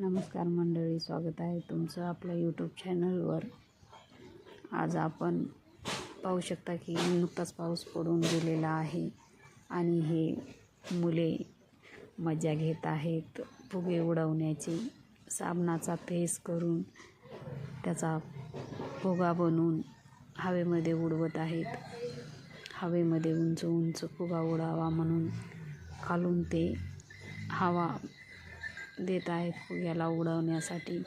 नमस्कार मंडळी स्वागत आहे तुमचं आपल्या यूट्यूब चॅनलवर आज आपण पाहू शकता की नुकताच पाऊस पडून गेलेला आहे आणि हे मुले मजा घेत आहेत. फुगे उडवण्याची साबणाचा फेस करून त्याचा फुगा बनवून हवेमध्ये उडवत आहेत. हवेमध्ये उंच उंच फुगा उडावा म्हणून खालून ते हवा देत आहेत फुग्याला उडवण्यासाठी.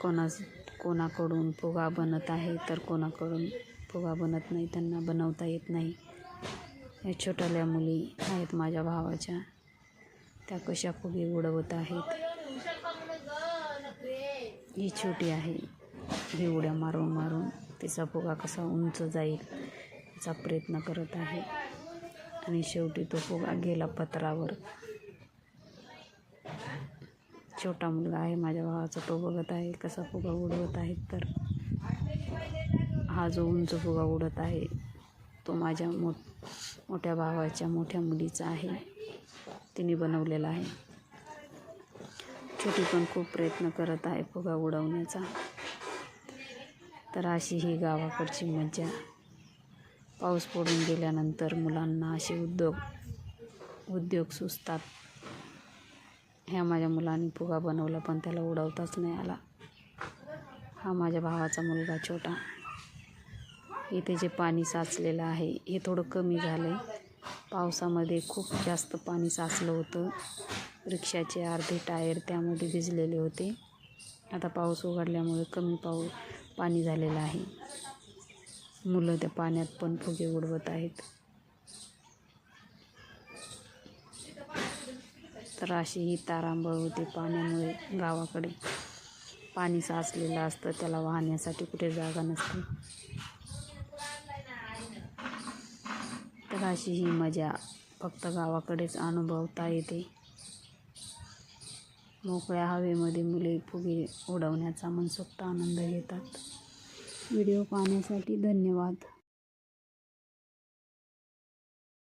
कोणास कोणाकडून फुगा बनत आहे तर कोणाकडून फुगा बनत नाही त्यांना बनवता येत नाही. या छोट्याल्या मुली आहेत माझ्या भावाच्या. त्या कशा फुगे उडवत आहेत? ही छोटी आहे. ही उड्या मारून मारून तिचा फुगा कसा उंच जाईल याचा प्रयत्न करत आहे. आणि शेवटी तो फुगा गेला पत्रावर. छोटा मुलगा आहे माझ्या भावाचा तो बघत आहे कसा फुगा उडवत आहे तर. हा जो उंच फुगा उडत आहे तो माझ्या मो मोठ्या भावाच्या मोठ्या मुलीचा आहे. तिने बनवलेला आहे. छोटी पण खूप प्रयत्न करत आहे फुगा उडवण्याचा. तर अशी ही गावाकडची मज्जा. पाऊस पडून गेल्यानंतर मुलांना असे उद्योग उद्योग सुचतात. ह्या माझ्या मुलाने फुगा बनवला पण त्याला उडवताच नाही आला. हा माझ्या भावाचा मुलगा छोटा. इथे जे पाणी साचलेलं आहे हे थोडं कमी झालं आहे पावसामध्ये खूप जास्त पाणी साचलं होतं. रिक्षाचे अर्धे टायर त्यामध्ये भिजलेले होते. आता पाऊस उघडल्यामुळे कमी पाऊ पाणी झालेलं आहे. मुलं त्या पाण्यात पण फुगे उडवत आहेत. तर अशी ही तारांबळ होते पाण्यामुळे गावाकडे. पाणी साचलेलं असतं त्याला वाहण्यासाठी कुठे जागा नसते. तर अशी ही मजा फक्त गावाकडेच अनुभवता येते. मोकळ्या हवेमध्ये मुले फुगे उडवण्याचा मनसोक्त आनंद घेतात. व्हिडिओ पाहण्यासाठी धन्यवाद.